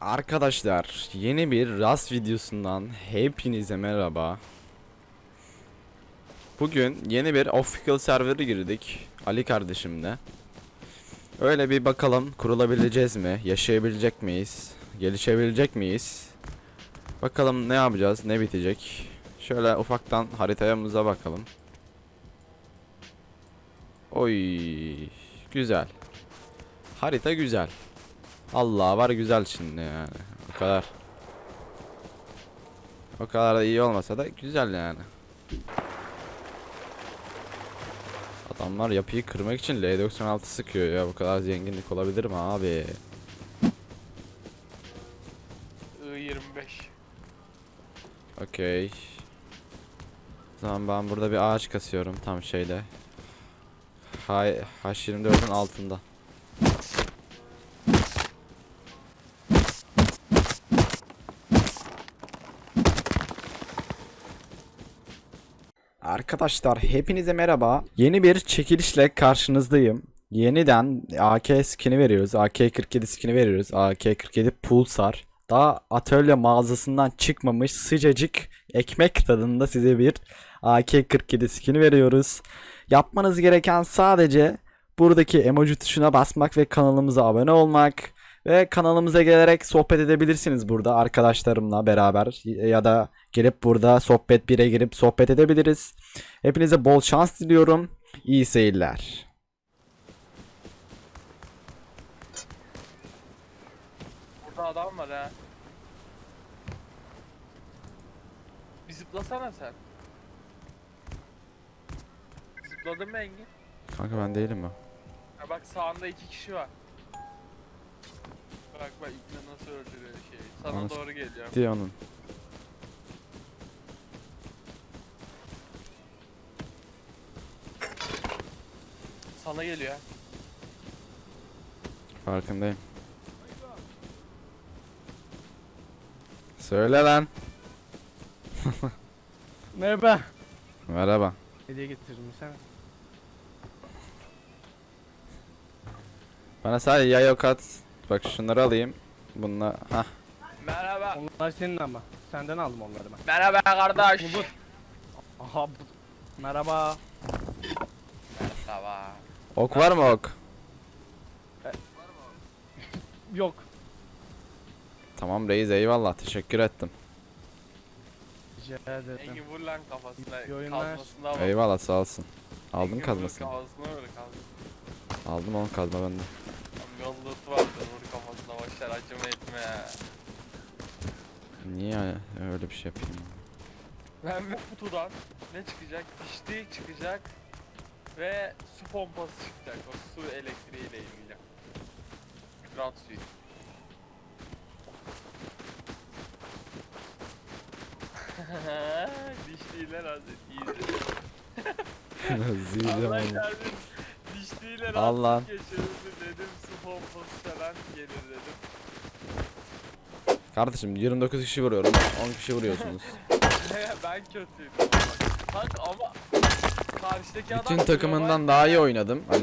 Arkadaşlar yeni bir Rust videosundan hepinize merhaba. Bugün yeni bir official server'a girdik Ali kardeşimle. Öyle bir bakalım kurulabileceğiz mi? Yaşayabilecek miyiz? Gelişebilecek miyiz? Bakalım ne yapacağız? Ne bitecek? Şöyle ufaktan haritayamıza bakalım. Oy güzel. Harita güzel. Allah var güzel şimdi yani. O kadar. O kadar da iyi olmasa da güzel yani. Adamlar yapıyı kırmak için L96 sıkıyor ya. Bu kadar zenginlik olabilir mi abi? I-25. Okey. O zaman ben burada bir ağaç kasıyorum tam şeyde. Hay H24'ün altında. Arkadaşlar hepinize merhaba. Yeni bir çekilişle karşınızdayım. Yeniden AK skin'i veriyoruz. AK-47 skin'i veriyoruz. AK-47 Pulsar. Daha atölye mağazasından çıkmamış sıcacık ekmek tadında size bir AK-47 skin'i veriyoruz. Yapmanız gereken sadece buradaki emoji tuşuna basmak ve kanalımıza abone olmak. Ve kanalımıza gelerek sohbet edebilirsiniz burada arkadaşlarımla beraber ya da gelip burada sohbet 1'e girip sohbet edebiliriz. Hepinize bol şans diliyorum. İyi seyirler. Burada adam var ha. Bir zıplasana sen. Zıpladın mı Engin? Kanka ben değilim mi? Ha bak sağında iki kişi var. Bak bak İbni nasıl öldürüyor şeyi. Sana Anasını doğru geliyor. Diye onun. Sana geliyor. Farkındayım. Söyle lan. Merhaba. Merhaba. Hediye getirdim sen. Bana sadece yayok at. Bak şunları alayım. Bununla hah. Merhaba. Onlar senin ama. Senden aldım onları ben. Merhaba kardeş. Bu bu. Aha bu. Merhaba. Merhaba. Ok var mı ok? Yok. Tamam reis eyvallah teşekkür ettim. Rica ederim. Engin vur lan kafasına. İyi oyunlar. Kazmasına bak. Eyvallah sağ olsun. Aldın Engin vur kazmasını. Kafasına vur kazmasına. Aldım onun kazma bende. Yolluğu vardır vur kafasına başlar acıma etme. Niye öyle bir şey yapayım? Ben ve kutudan ne çıkacak? Dişli çıkacak ve su pompası çıkacak. O su elektriğiyle ilgili. Hidrat suyu. Dişliyle razı iyidir. Zileceğim Allah onu. Falan gelir dedim. Kardeşim 29 kişi vuruyorum. 10 kişi vuruyorsunuz. ben kötüydüm. Kanka ama karşıdaki adam Bütün takımından daha iyi oynadım Ali.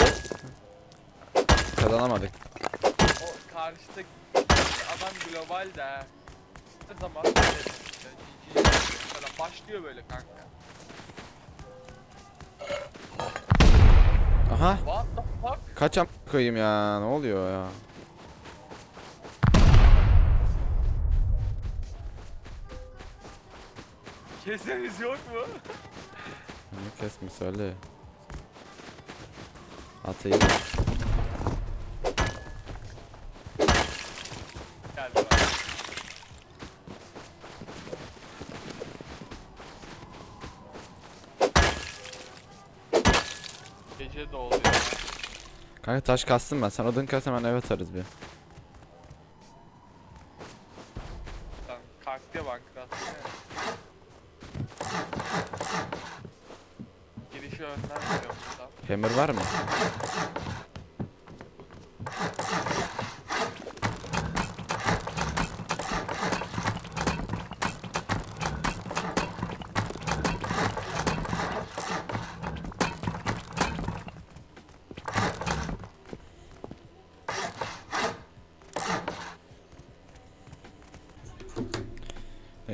Kazanamadık. O karşıdaki adam global de. ha. Ne zaman başlıyor böyle kanka. Aha What the? Kaç am koyayım ya ne oluyor ya? Kesemiz yok mu? Bunu kesme söyle. Atayım. Geldi bak. Gece de oluyor. Kanka taş kastım ben. Sen odun kas hemen eve atarız bir. Lan kalktı ya bankada. Girişi önden gidiyorum buradan. Hammer var mı?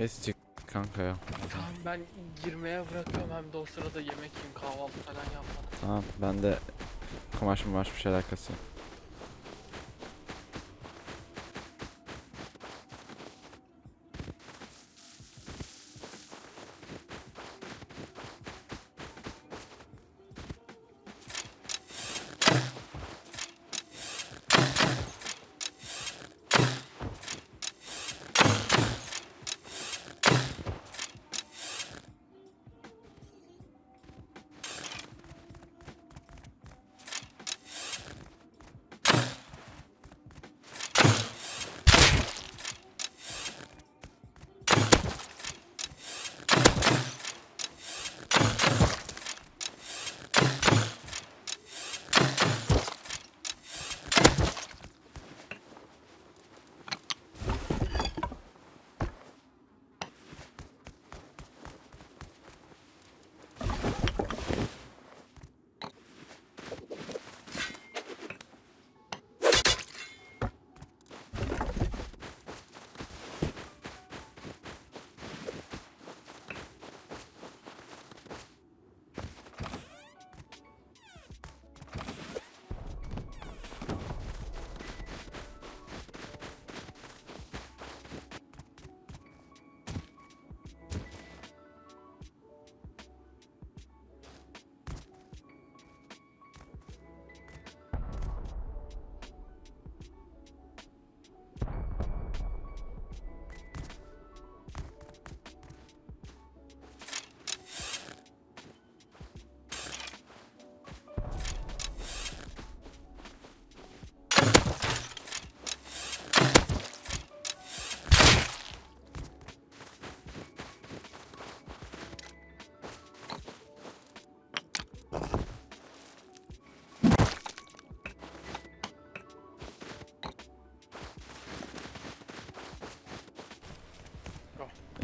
Neyse çık kanka ya. Tamam ben girmeye bırakıyorum hem de o sırada yemek yiyeyim kahvaltı falan yapmadım. Tamam ben de kumaş mı bir şeyler kasayım.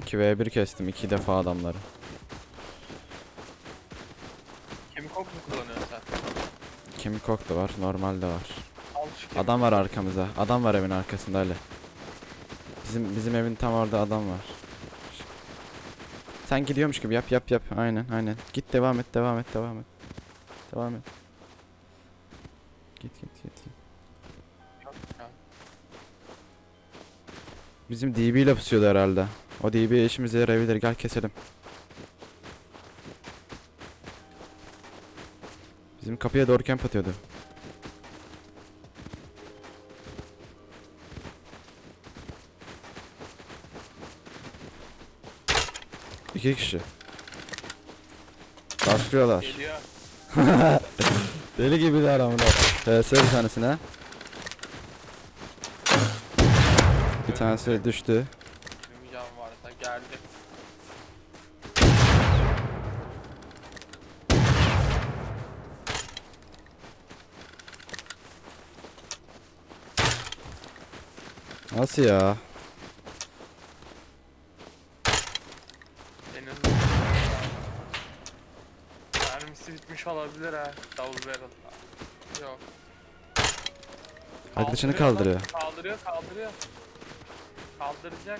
2v1 kestim iki defa adamları. Kemik ok mu kullanıyorsun sen? Kemik ok da var normal de var. Al şu kemik. Adam var arkamızda. Adam var evin arkasında Ali. Bizim bizim evin tam orada adam var. Sen gidiyormuş gibi yap yap yap. Aynen aynen. Git devam et devam et devam et. Devam et. Git git git. git. Bizim DB ile pusuyordu herhalde. O DB işimize yarayabilir. Gel keselim. Bizim kapıya doğru camp atıyordu. İki kişi. Başlıyorlar. Deli gibi de aramında. TS bir tanesine. Bir tanesi düştü. Benim can varsa geldi. Nasıl ya? Senin Mermisi bitmiş olabilir ha. Double barrel. Yok. Arkadaşını Kaldırıyor lan, kaldırıyor. Kaldırıyor. Kaldıracak.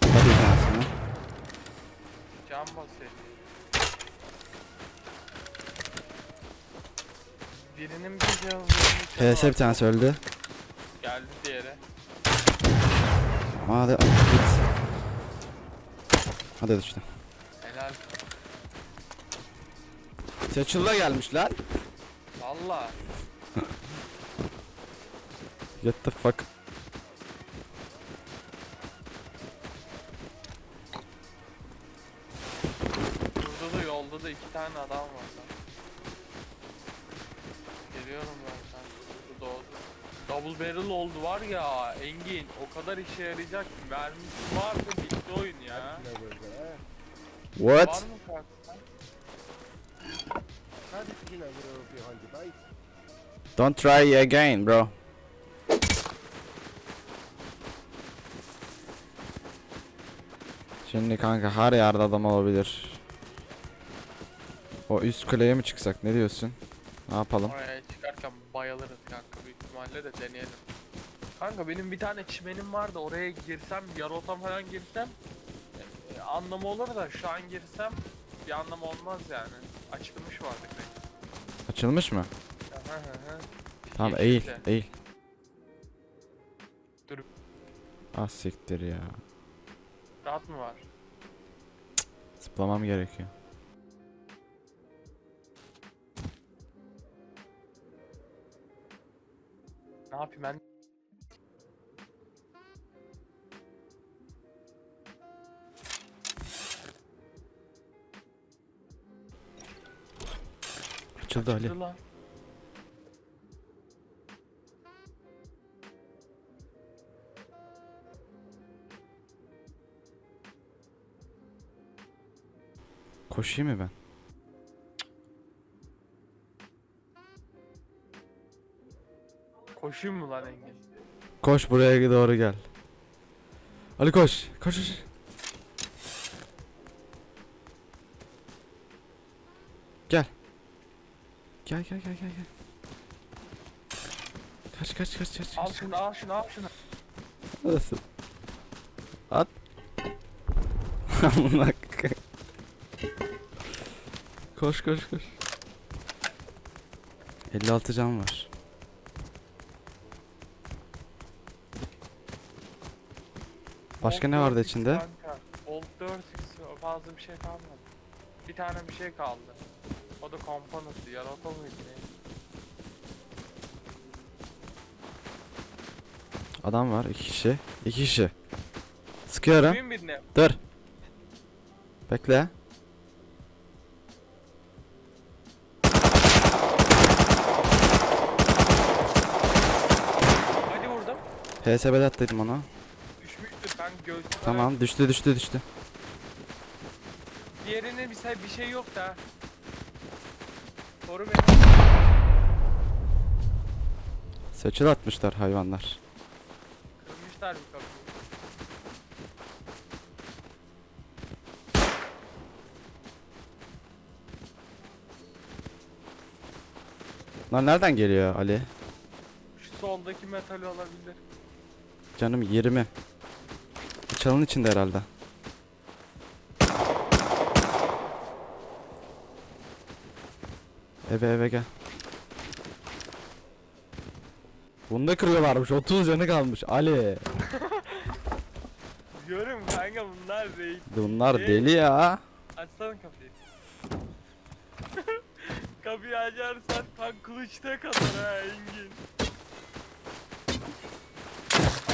Hadi tanesine. Can basıyor. Birinin bir birinin PS bir tanesi öldü. Geldi diğeri. Hadi git. Hadi düştü. Helal. Seçil'de gelmişler. Valla. Get the fuck. Burada da yolda da iki tane adam var lan. Geliyorum ben. Double barrel oldu var ya Engin o kadar işe yarayacak ki mermisi var da bitti oyun ya. Var What? mı? Don't try again bro. Şimdi kanka her yerde adam olabilir. O üst kuleye mi çıksak ne diyorsun? Ne yapalım? Oraya ihtimalle de deneyelim. Kanka benim bir tane çimenim vardı oraya girsem yaroltam falan girsem e, anlamı olur da şu an girsem bir anlamı olmaz yani. Açılmış vardı direkt. Açılmış mı? Hı hı hı. Tamam eğil de. eğil. Dur. Ah siktir ya. Rahat mı var? Zıplamam gerekiyor. Yapayım ben? Açıldı Ali. Lan. Koşayım mı ben? Koşayım mı lan Engin? Koş buraya doğru gel. Ali koş. Koş. koş. Gel. Gel gel gel gel gel. Kaç kaç kaç kaç. Al kaç. şunu al şunu al şunu. Nasıl? At. Amına Koş koş koş. 56 can var. Başka ne vardı 4x içinde? Kanka. Old 4x fazla bir şey kalmadı. Bir tane bir şey kaldı. O da komponentı. Yarata mıydı ne? Adam var iki kişi. iki kişi. Sıkıyorum. Duyun birine. Dur. Bekle. Hadi vurdum. PSB'de attıydım onu. Göğsüne. Tamam düştü düştü düştü. Diğerinin bir şey, bir şey yok da. Koru beni. Seçil atmışlar hayvanlar. Kırmışlar bir kapıyı. Lan nereden geliyor Ali? Şu soldaki metal olabilir. Canım 20. Çalın içinde herhalde. Eve eve gel. Bunda kırıyorlarmış 30 canı kalmış Ali. Diyorum kanka bunlar değil. Bunlar Ee? deli ya. Açsana kapıyı. kapıyı açarsan tank kılıçta kalır ha Engin.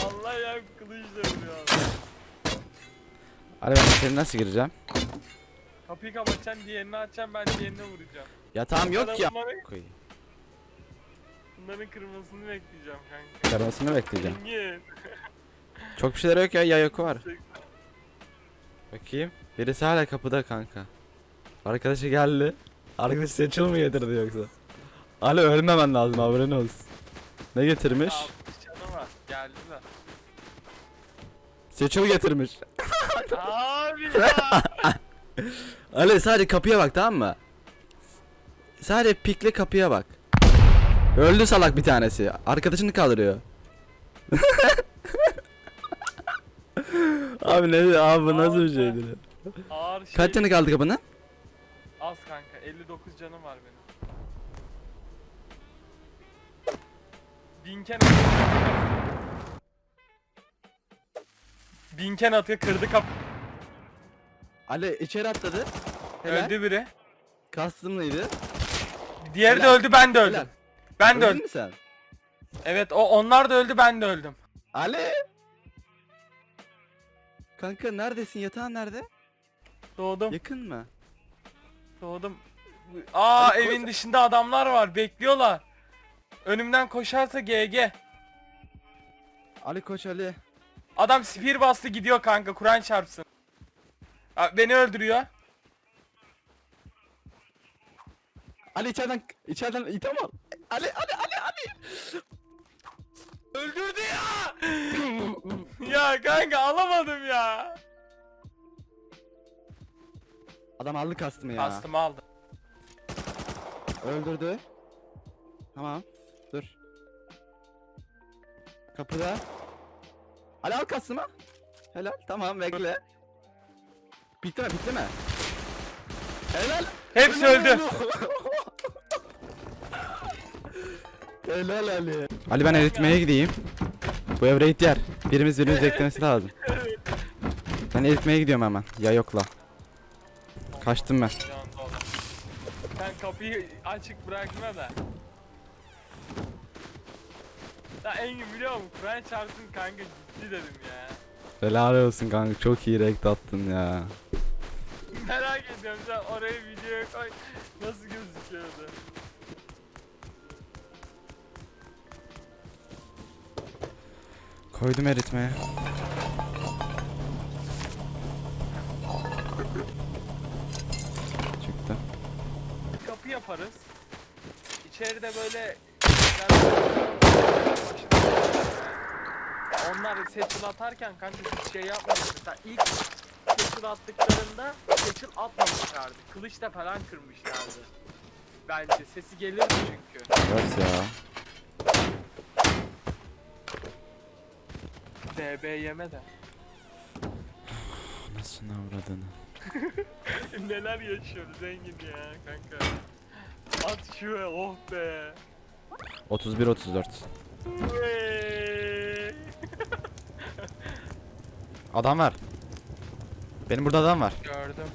Allah ya kılıçla vuruyor adam. Ali ben seni nasıl gireceğim? Kapıyı kapatacaksın diğerini açacaksın ben diğerine vuracağım. Yatağım yok ya. Bunların, Koyayım. bunların kırmasını bekleyeceğim kanka. Karamasını bekleyeceğim. Engin. Çok bir şeyler yok ya yayoku var. Bakayım. Birisi hala kapıda kanka. Arkadaşı geldi. Arkadaş seçil mi getirdi yoksa? Ali ölmemen lazım haberin olsun. Ne getirmiş? Altmış canı var. Geldiler. Seçil getirmiş. Abi ya. Ali sadece kapıya bak tamam mı? Sadece pikle kapıya bak. Öldü salak bir tanesi. Arkadaşını kaldırıyor. abi ne abi bu nasıl bir şeydir ya? Ağır şey. Kaç canı kaldı kapının? Az kanka 59 canım var benim. Binken Binken atıyor kırdı kap. Ali içeri atladı. Helal. Öldü biri. Kastımlıydı. Diğeri de Helal. öldü ben de öldüm. Helal. Ben de Öldün öldüm. mü sen? Evet o onlar da öldü ben de öldüm. Ali! Kanka neredesin? Yatağın nerede? Doğdum. Yakın mı? Doğdum. Aa Hadi koş. evin dışında adamlar var bekliyorlar. Önümden koşarsa GG. Ali koş Ali. Adam spear bastı gidiyor kanka Kur'an çarpsın. Aa, beni öldürüyor. Ali içeriden içeriden item al. Ali Ali Ali Ali. Öldürdü ya. ya kanka alamadım ya. Adam aldı kastımı ya. Kastımı aldım. Öldürdü. Tamam. Dur. Kapıda. Ali al kasımı. Helal. Tamam bekle. Bitleme bitleme. Helal. Hepsi öldü. Helal Ali. Ali ben eritmeye gideyim. Bu ev raid yer. Birimiz birimiz eklemesi lazım. Ben eritmeye gidiyorum hemen. Ya yokla. Kaçtım ben. Sen kapıyı açık bırakma da. Ya Engin biliyor musun? Kur'an çarpsın kanka ciddi dedim ya. Helal olsun kanka çok iyi raid attın ya. Merak ediyorum sen oraya videoya koy. Nasıl gözüküyordu? Koydum eritmeye. Çıktı. Kapı yaparız. İçeride böyle onlar seçil atarken kanka bir şey yapmamış. Mesela ilk seçil attıklarında seçil atmamışlardı. Kılıçla falan kırmışlardı. Bence sesi gelirdi çünkü. Evet ya. DB yeme de. Nasıl avradını. Neler yaşıyoruz Engin ya kanka. At şu oh be. 31 34. Vey. Adam var. Benim burada adam var. Gördüm.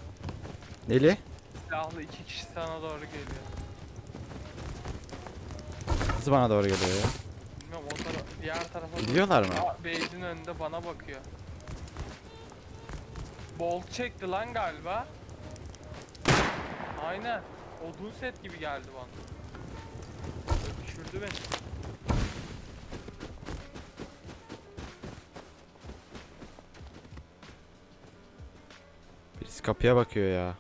Neli? Silahlı iki kişi sana doğru geliyor. Kızı bana doğru geliyor ya. Bilmiyorum o tara diğer tarafa doğru- Gidiyorlar mı? Aa, Base'in önünde bana bakıyor. Bolt çekti lan galiba. Aynen. Odun set gibi geldi bana. Beni. Birisi kapıya bakıyor ya.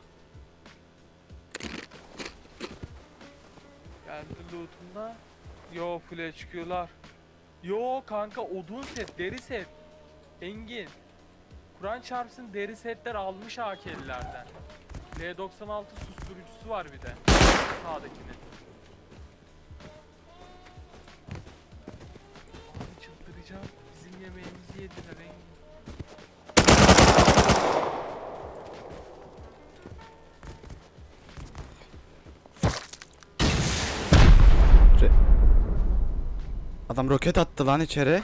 Geldi loot'umda. Yo full HQ'lar. Yo kanka odun set, deri set. Engin. Kur'an çarpsın deri setler almış AK'lilerden. L96 susturucusu var bir de. Sağdakinin. Adam roket attı lan içeri.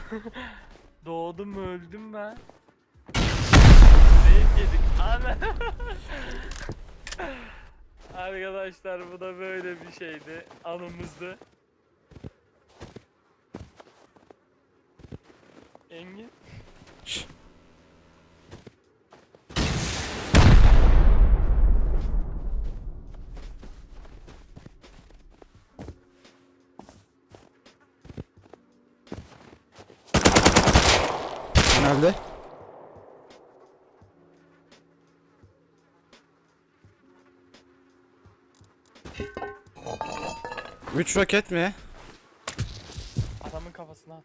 Doğdum mu öldüm ben. Zeyt yedik. Ana. Arkadaşlar bu da böyle bir şeydi. Anımızdı. Engin. Şş. 3 roket mi? Adamın kafasına at.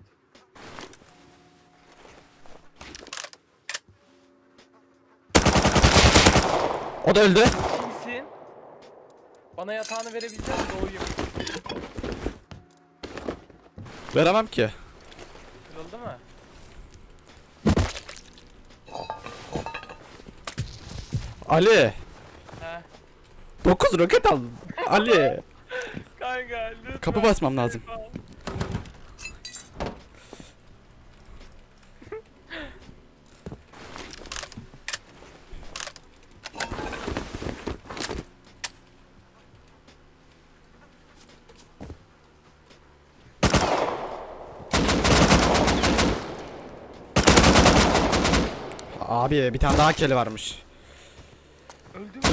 O da öldü. Kimsin? Bana yatağını verebilecek doğuyum. Veremem ki. Kırıldı mı? Ali. He. 9 roket al. Ali. Kapı basmam lazım. Abi bir tane daha keli varmış. Öldü mü?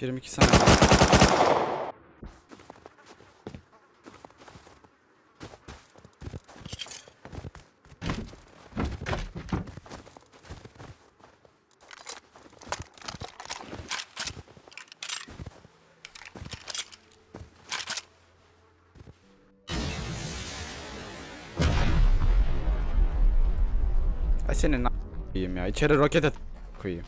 22 saniye. Ya. İçeri roket at koyayım.